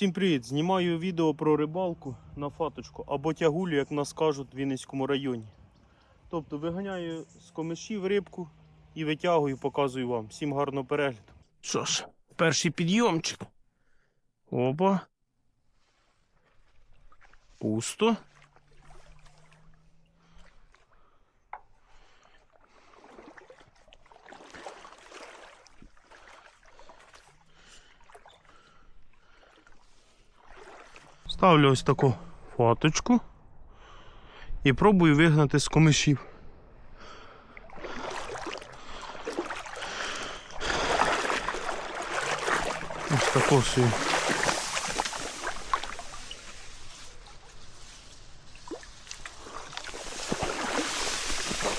Всім привіт! Знімаю відео про рибалку на фаточку або тягулю, як нас кажуть в Вінницькому районі. Тобто виганяю з комишів рибку і витягую, показую вам. Всім гарного перегляду. Що ж, перший підйомчик. Опа. Пусто. Ставлю ось таку фоточку і пробую вигнати з комишів. Ось таку свою.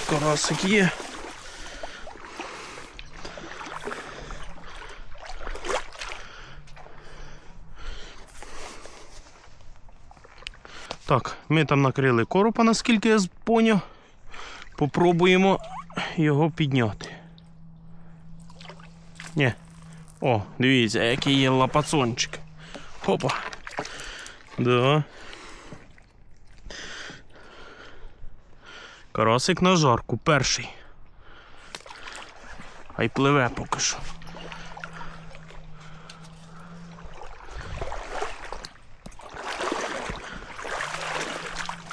Карасик є. Так, ми там накрили коропа, наскільки я поняв. Попробуємо його підняти. Ні. О, дивіться, який є лапацончик. Хопа. Да. Карасик на жарку, перший. Хай пливе поки що.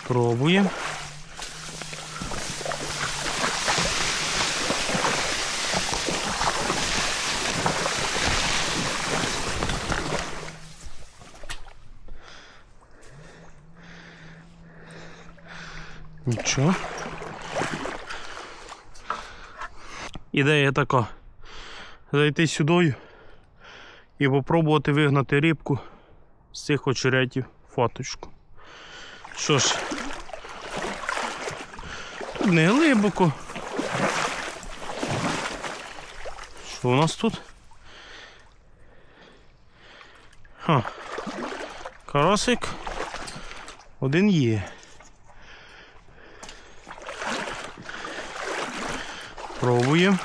Пробуємо. Нічого. Ідея така. Зайти сюди і попробувати вигнати рибку з цих очеретів фаточку. Що ж, тут не глибоко. Що у нас тут? Ха. Карасик один є. Пробуємо.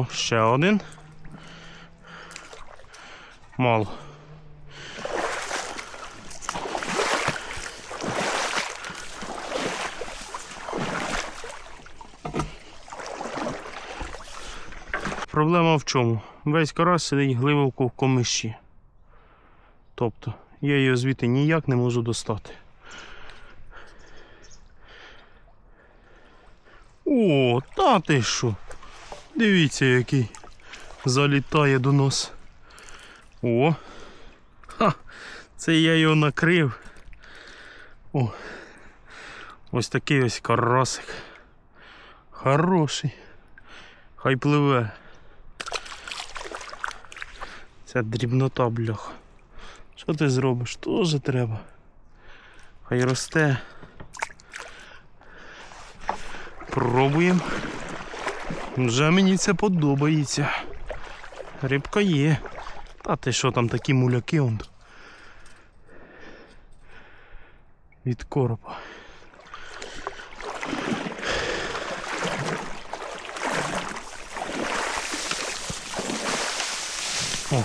О, ще один. Мало. Проблема в чому? Весь карась сидить глибоко в комиші. Тобто я його звідти ніяк не можу достати. О, та ти що? Дивіться, який залітає до нас. О! Ха! Це я його накрив. О! Ось такий ось карасик. Хороший. Хай пливе. Ця дрібнота, бляха. Що ти зробиш? Тоже треба. Хай росте. Пробуємо. Вже мені це подобається. Рибка є. Та ти що там такі муляки он. Від коропа. О.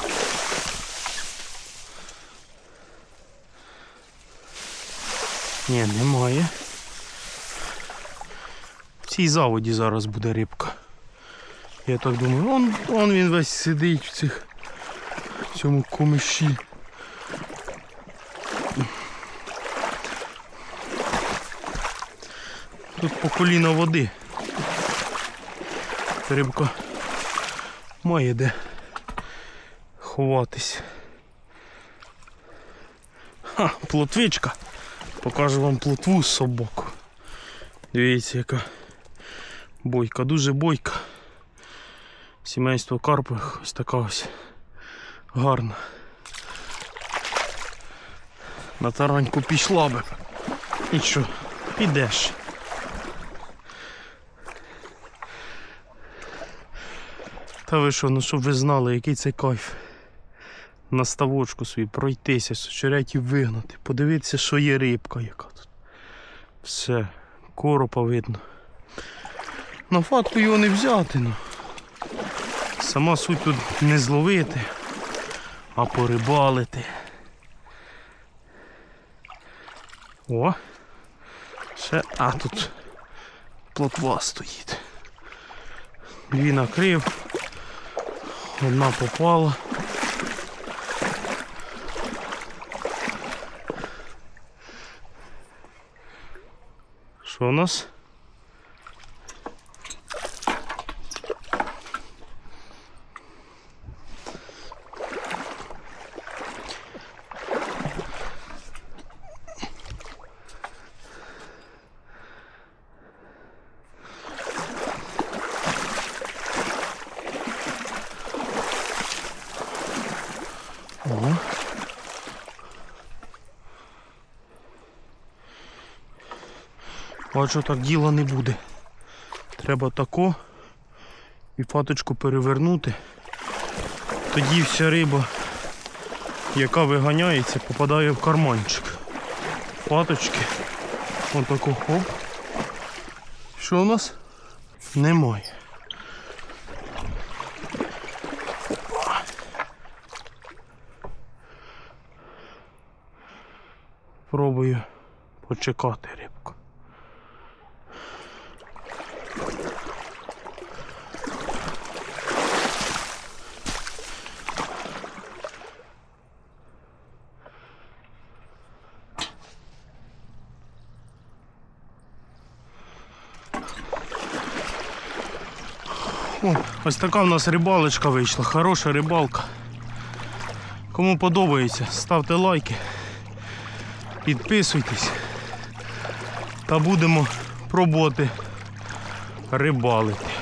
Ні, немає. В цій заводі зараз буде рибка. Я так думаю, он, он він весь сидить в цих в цьому комиші. Тут по коліна води. Рибка має де ховатись. Ха, плотвичка. Покажу вам плотву з собаку. Дивіться, яка бойка, дуже бойка. Сімейство карпових ось така ось гарна. На тараньку пішла би. Нічого, підеш. Та ви що, ну щоб ви знали, який це кайф. на ставочку свій пройтися, сочерятів вигнати, подивитися, що є рибка яка тут. Все, коропа видно. На фатку його не взяти. Ну. Сама суть тут не зловити, а порибалити. О! Ще, а тут плотва стоїть. Дві накрив, одна попала. Що у нас? Бачу, так діла не буде. Треба тако і фаточку перевернути. Тоді вся риба, яка виганяється, попадає в карманчик. Фаточки. Отако хоп. Що у нас? Немає. Пробую почекати Ось така в нас рибалочка вийшла, хороша рибалка. Кому подобається, ставте лайки, підписуйтесь та будемо пробувати рибалити.